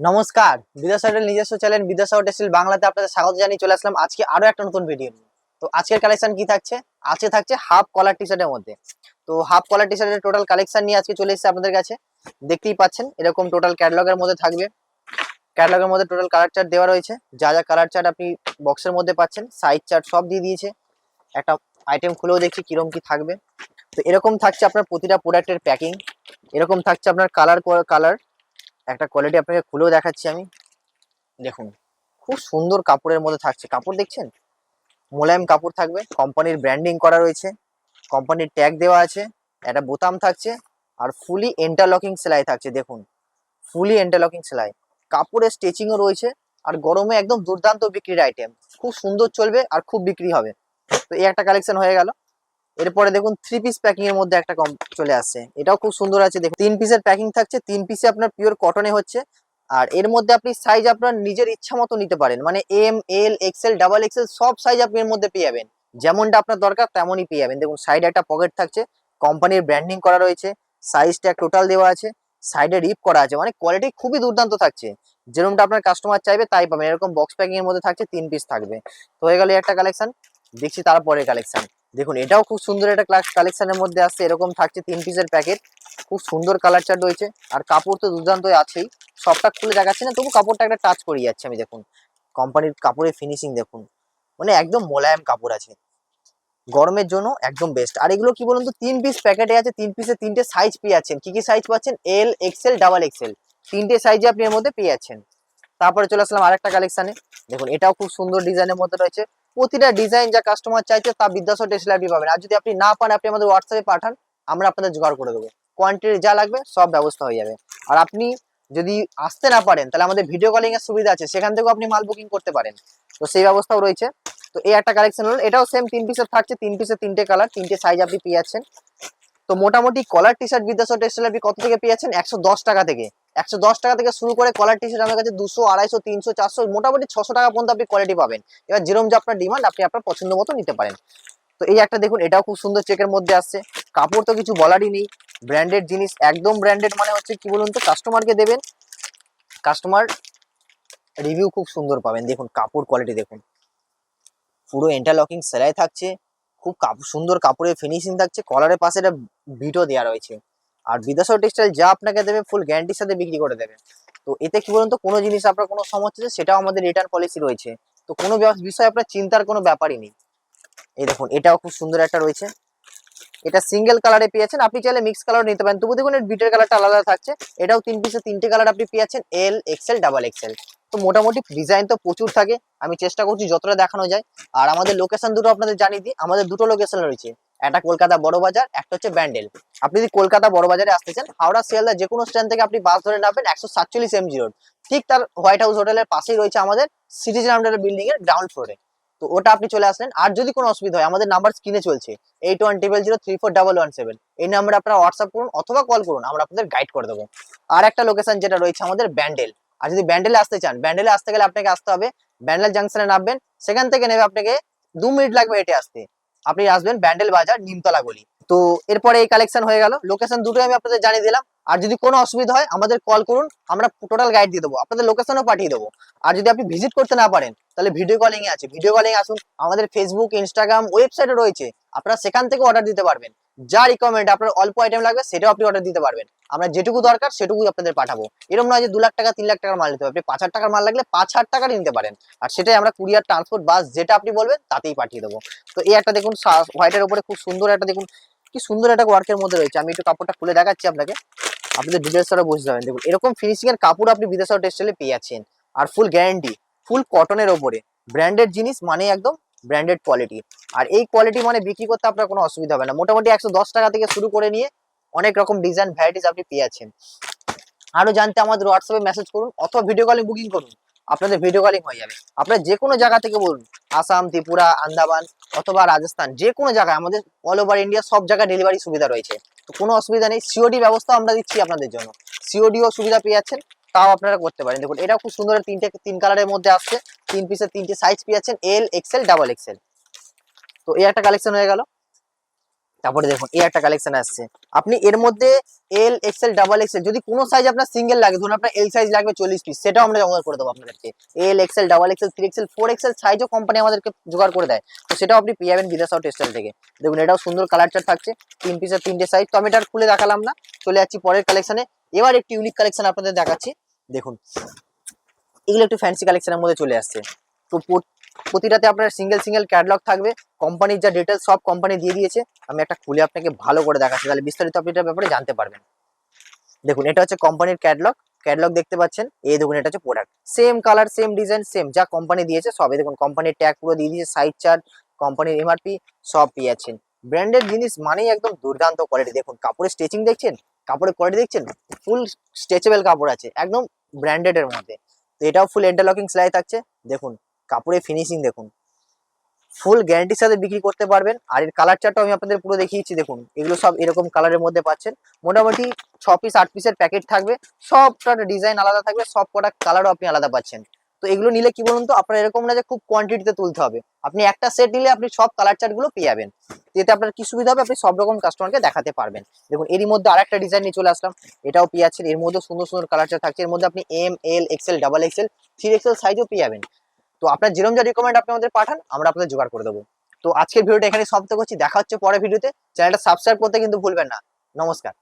নমস্কার হোটেল নিজস্ব চ্যানেল বিদ্যাস হোটেল বাংলাতে আপনাদের স্বাগত জানিয়ে চলে আসলাম। আজকে আরও একটা নতুন ভিডিও নিয়ে। তো আজকের কালেকশন কি থাকছে? আজকে থাকছে হাফ কলার টি শার্টের মধ্যে। তো হাফ কলার টি শার্টের টোটাল কালেকশন নিয়ে আজকে চলে এসেছে আপনাদের কাছে। দেখতেই পাচ্ছেন, এরকম টোটাল ক্যাটালগের মধ্যে থাকবে। ক্যাটালগের মধ্যে টোটাল কালার চার্ট দেওয়া রয়েছে। যা যা কালার চার্ট আপনি বক্সের মধ্যে পাচ্ছেন সাইজ চার্ট সব দিয়ে দিয়েছে। একটা আইটেম খুলেও দেখছি কীরকম কি থাকবে। তো এরকম থাকছে আপনার প্রতিটা প্রোডাক্টের প্যাকিং এরকম থাকছে আপনার কালার কালার একটা কোয়ালিটি আপনাকে খুলেও দেখাচ্ছি আমি। দেখুন, খুব সুন্দর কাপড়ের মধ্যে থাকছে। কাপড় দেখছেন? মোলায়েম কাপড় থাকবে কোম্পানির ব্র্যান্ডিং করা রয়েছে কোম্পানির ট্যাগ দেওয়া আছে, একটা বোতাম থাকছে, আর ফুলি এন্টারলকিং সেলাই থাকছে, দেখুন। ফুলি এন্টারলকিং সেলাই। কাপড়ের স্টিচিংও রয়েছে, আর গরমে একদম দুর্দান্ত বিক্রির আইটেম খুব সুন্দর চলবে আর খুব বিক্রি হবে। তো এই একটা কালেকশন হয়ে গেল। এরপরে দেখুন থ্রি পিস প্যাকিং এর মধ্যে একটা কম চলে আসছে। এটাও খুব সুন্দর আছে। দেখুন, তিন পিসের প্যাকিং থাকছে, তিন পিসে আপনার পিওর কটনে হচ্ছে। আর এর মধ্যে আপনি সাইজ আপনার নিজের ইচ্ছা মতো নিতে পারেন। মানে M L XL double XL সব সাইজ আপনি এর মধ্যে পেয়ে যাবেন। যেমনটা আপনার দরকার তেমনই পেয়ে যাবেন। দেখুন সাইডে একটা পকেট থাকছে কোম্পানির ব্র্যান্ডিং করা রয়েছে সাইজ ট্যাগ টোটাল দেওয়া আছে সাইডে রিপ করা আছে। মানে কোয়ালিটি খুবই দুর্দান্ত থাকছে। যেরকমটা আপনার কাস্টমার চাইবে, তাই পাবেন। এরকম বক্স প্যাকিং এর মধ্যে থাকছে, তিন পিস থাকবে। তো হয়ে গেল একটা কালেকশন দেখছি তারপরে কালেকশন দেখুন, এটাও খুব সুন্দর একটা ক্লাস কালেকশনের মধ্যে আসছে। এরকম থাকছে তিন পিসের প্যাকেট খুব সুন্দর কালার চার্ট রয়েছে। আর কাপড় তো দুর্দান্ত আছেই। সবটা খুলে দেখাচ্ছি না, তবু কাপড়টা একটা টাচ করিয়ে যাচ্ছে আমি, দেখুন। কোম্পানির কাপড়ের ফিনিশিং দেখুন। মানে একদম মোলায়েম কাপড় আছে। গরমের জন্য একদম বেস্ট আর এগুলো কি বলুন তো, তিন পিস প্যাকেটে আছে, তিন পিসে তিনটে সাইজ পেয়ে যাচ্ছেন। কি কি সাইজ পাচ্ছেন? এল এক্সেল ডাবল এক্সেল তিনটে সাইজে আপনি এর মধ্যে পেয়ে যাচ্ছেন। তারপরে চলে আসলাম আরেকটা কালেকশনে দেখুন, এটাও খুব সুন্দর ডিজাইনের মধ্যে রয়েছে। প্রতিটা ডিজাইন যা কাস্টমার চাইছে, তা বিদ্যাসর টেক্সটাইল পাবেন। আর যদি আপনি না পান, আপনি আমাদের হোয়াটসঅ্যাপে পাঠান, আমরা আপনাদের জোগাড় করে দেবো। কোয়ান্টিটি যা লাগবে, সব ব্যবস্থা হয়ে যাবে। আর আপনি যদি আসতে না পারেন, তাহলে আমাদের ভিডিও কলিং এর সুবিধা আছে। সেখান থেকেও আপনি মাল বুকিং করতে পারেন। তো সেই ব্যবস্থাও রয়েছে। তো এই একটা কালেকশন হলো। এটাও সেম তিন পিসের থাকছে। তিন পিসের তিনটে কালার তিনটে সাইজ আপনি পেয়ে যাচ্ছেন। তো মোটামুটি কলার টি শার্ট বিদ্যাসর টেক্সটাইল আপনি কত থেকে পেয়ে যাচ্ছেন? একশো দশ টাকা থেকে। একশো দশ টাকা থেকে শুরু করে কলার টি শার্ট আমার কাছে দুশো, আড়াইশো, তিনশো, চারশো, মোটামুটি ছশো টাকা পর্যন্ত আপনি কোয়ালিটি পাবেন। এবার যেরকম যে আপনার ডিমান্ড আপনি আপনার পছন্দ মতো নিতে পারেন। তো এই একটা দেখুন, এটাও খুব সুন্দর চেকের মধ্যে আসছে। কাপড় তো কিছু বলারই নেই। ব্র্যান্ডেড জিনিস, একদম ব্র্যান্ডেড মানে হচ্ছে কি বলুন তো কাস্টমারকে দেবেন। কাস্টমার রিভিউ খুব সুন্দর পাবেন। দেখুন, কাপড় কোয়ালিটি দেখুন। পুরো ইন্টারলকিং সেলাই থাকছে। খুব সুন্দর কাপড়ের ফিনিশিং থাকছে। কলারের পাশে একটা বিটও দেওয়া রয়েছে। আর বিদেশর টেক্সটাইল যা আপনাকে দেবে ফুল গ্যারান্টির সাথে বিক্রি করে দেবে। তো এতে কি বলুন তো, কোনো জিনিস আপনার কোনো সমস্যা সেটাও আমাদের রিটার্ন পলিসি রয়েছে। তো কোনো বিষয়ে আপনার চিন্তার কোনো ব্যাপারই নেই। এই দেখুন, এটাও খুব সুন্দর একটা রয়েছে। এটা সিঙ্গেল কালারে পেয়েছেন, আপনি চাইলে মিক্স কালার নিতে পারেন। তবু দেখুন বিটের কালারটা আলাদা থাকছে। এটাও তিন পিসে তিনটে কালার আপনি পেয়েছেন এল এক্সেল ডাবল এক্সেল তো মোটামুটি ডিজাইন তো প্রচুর থাকে। আমি চেষ্টা করছি যতটা দেখানো যায়। আর আমাদের লোকেশন দুটো আপনাদের জানিয়ে দিই। আমাদের দুটো লোকেশন রয়েছে। একটা কলকাতা বড় বাজার, একটা হচ্ছে ব্যান্ডেল। আপনি যদি কলকাতা বড় বাজারে আসতে চান, হাওড়া, শিয়ালদা যে কোনো স্ট্যান্ড থেকে আপনি বাস ধরে নামবেন একশো সাতচল্লিশ এমজি রোড ঠিক তার হোয়াইট হাউস হোটেলের পাশেই রয়েছে আমাদের সিটিজেন আন্ডার বিল্ডিং এর গ্রাউন্ড ফ্লোরে তো ওটা আপনি চলে আসলেন। আর যদি কোনো অসুবিধা হয়, আমাদের নাম্বার স্ক্রিনে চলছে। Eight one triple zero three four double one seven এই নাম্বারে আপনারা হোয়াটসঅ্যাপ করুন অথবা কল করুন, আমরা আপনাদের গাইড করে দেবো। আর একটা লোকেশন যেটা রয়েছে আমাদের ব্যান্ডেল। আর যদি ব্যান্ডেলে আসতে চান, ব্যান্ডেলে আসতে গেলে আপনাকে আসতে হবে। ব্যান্ডেল জাংশনে নামবেন। সেখান থেকে নেবে আপনাকে দু মিনিট লাগবে হেঁটে আসতে। আপনি আসবেন ব্যান্ডেল বাজার নিমতলা গলি। তো এরপরে এই কালেকশন হয়ে গেল। লোকেশন দুটোই আমি আপনাদের জানিয়ে দিলাম। আর যদি কোনো অসুবিধা হয়, আমাদের কল করুন। আমরা টোটাল গাইড দিয়ে দেবো। আপনাদের লোকেশনও পাঠিয়ে দেবো। আর যদি আপনি ভিজিট করতে না পারেন, তাহলে ভিডিও কলিংয়ে আছে। ভিডিও কলিং আসুন। আমাদের ফেসবুক ইনস্টাগ্রাম ওয়েবসাইটও রয়েছে। আপনারা সেখান থেকে অর্ডার দিতে পারবেন। যা রিকমেন্ড আপনার অল্প আইটেম লাগবে, সেটাও আপনি অর্ডার দিতে পারবেন। আমরা যেটুকু দরকার, সেটুকুই আপনাদের পাঠাবো। এরকম নয় যে দু লাখ টাকা, তিন লাখ টাকার মাল নিতে আপনি পাঁচ হাজার টাকার মাল লাগলে পাঁচ হাজার টাকারই নিতে পারেন। আর সেটাই আমরা কুরিয়ার ট্রান্সপোর্ট বাস যেটা আপনি বলবেন, তাতেই পাঠিয়ে দেবো। তো এই একটা দেখুন হোয়াইটের উপরে খুব সুন্দর একটা দেখুন, কি সুন্দর একটা ওয়ার্কের মধ্যে রয়েছে। আমি একটু কাপড়টা খুলে দেখাচ্ছি আপনাকে। আপনাদের তারা বুঝতে পারবেন। দেখুন, এরকম ফিনিশিং এর কাপড় আপনি বিদেশের টেক্সটাইলে পেয়ে যাচ্ছেন। আর ফুল গ্যারান্টি ফুল কটনের ওপরে ব্র্যান্ডেড জিনিস মানে একদম ব্র্যান্ডেড কোয়ালিটি আর এই কোয়ালিটি মানে বিক্রি করতে আপনার কোনো অসুবিধা হবে না। মোটামুটি একশো দশ টাকা থেকে শুরু করে নিয়ে অনেক রকম ডিজাইন ভ্যারাইটিস আপনি পেয়ে যাচ্ছেন। আরও জানতে আমাদের হোয়াটসঅ্যাপে মেসেজ করুন অথবা ভিডিও কলিং বুকিং করুন। আপনাদের ভিডিও কলিং হয়ে যাবে। আপনার যে কোনো জায়গা থেকে বলুন, আসাম, ত্রিপুরা, আন্দামান অথবা রাজস্থান, যে কোনো জায়গায় আমাদের অল ওভার ইন্ডিয়া সব জায়গায় ডেলিভারি সুবিধা রয়েছে। তো কোনো অসুবিধা নেই। সিওডি ব্যবস্থা আমরা দিচ্ছি আপনাদের জন্য। সিওডিও সুবিধা পেয়ে যাচ্ছেন। তাও আপনারা করতে পারেন। দেখুন এটা খুব সুন্দর তিনটে, তিন কালারের মধ্যে আসছে। তিন পিসের তিনটে সাইজ পেয়ে যাচ্ছেন এল এক্সেল ডাবল এক্সেল তো এই একটা কালেকশন হয়ে গেল। তারপরে দেখুন, এই একটা কালেকশন আসছে। আপনি এর মধ্যে এল এক্সেল ডাবল এক্সেল যদি কোনো সাইজ আপনার সিঙ্গেল লাগে, ধরুন আপনার এল সাইজ লাগবে চল্লিশ পিস সেটাও আমরা জোগাড় করে দেবো আপনাদেরকে। L XL double XL three XL four XL সাইজও কোম্পানি আমাদেরকে জোগাড় করে দেয়। তো সেটাও আপনি পেয়ে যাবেন বিদেশ টেক্সটাইল থেকে। দেখুন, এটাও সুন্দর কালার চার্ট থাকছে। তিন পিসের তিনটে সাইজ তো আমি এটা খুলে দেখালাম না। চলে যাচ্ছি পরের কালেকশনে এবার একটি ইউনিক কালেকশন আপনাদের দেখাচ্ছি। দেখুন, এগুলো একটু ফ্যান্সি কালেকশনের মধ্যে চলে আসছে। তো প্রতিটাতে আপনার সিঙ্গেল সিঙ্গেল ক্যাটলগ থাকবে। কোম্পানির যা ডিটেলস সব কোম্পানি দিয়ে দিয়েছে। আমি একটা খুলে আপনাকে ভালো করে দেখাচ্ছি। তাহলে বিস্তারিত আপনি এটার ব্যাপারে জানতে পারবেন। দেখুন, এটা হচ্ছে কোম্পানির ক্যাটলগ ক্যাটলগ দেখতে পাচ্ছেন। এই দেখুন, এটা হচ্ছে product same colour same design same যা কোম্পানি দিয়েছে, সবই দেখুন। কোম্পানির ট্যাগ পুরো দিয়ে দিয়েছে সাইজ চার্ট কোম্পানির এমআরপি সব পেয়ে যাচ্ছেন। জিনিস মানেই একদম দুর্দান্ত কোয়ালিটি দেখুন, কাপড়ের স্টিচিং দেখছেন? কাপড়ের কোয়ালিটি দেখছেন? ফুল স্ট্রেচেবল কাপড় আছে, একদম ব্র্যান্ডেড এর মধ্যে। তো এটাও ফুল ইন্টারলকিং সেলাই থাকছে। দেখুন, কাপড়ের ফিনিশিং দেখুন। ফুল গ্যারান্টির সাথে বিক্রি করতে পারবেন। আর এর কালার চার্টও আমি আপনাদের পুরো দেখিয়েছি, দেখুন। এগুলো সব এরকম কালারের মধ্যে পাচ্ছেন। মোটামুটি ছ পিস আট পিসের প্যাকেট থাকবে। সবটা ডিজাইন আলাদা থাকবে, সব কটা কালারও আপনি আলাদা পাচ্ছেন। তো এগুলো নিলে কি বলুন তো, আপনার এরকম না যে খুব কোয়ান্টিটিতে তুলতে হবে। আপনি একটা সেট নিলে আপনি সব কালার চার্টগুলো পেয়ে যাবেন এতে আপনার কি সুবিধা হবে? আপনি সব রকম কাস্টমারকে দেখাতে পারবেন। দেখুন, এরই মধ্যে আরেকটা ডিজাইন নিয়ে চলে আসলাম। এটাও পেয়ে যাচ্ছেন এর মধ্যে সুন্দর সুন্দর কালার চার্ট থাকছে। এর মধ্যে আপনি M L XL double XL three XL সাইজও পেয়ে যাবেন তো আপনার যেরকম যা রিকমেন্ড আপনি আমাদের পাঠান, আমরা আপনাদের জোগাড় করে দেবো। তো আজকের ভিডিওটা এখানে সব সমাপ্ত করছি। দেখা হচ্ছে পরের ভিডিওতে চ্যানেলটা সাবস্ক্রাইব করতে কিন্তু ভুলবেন না। নমস্কার।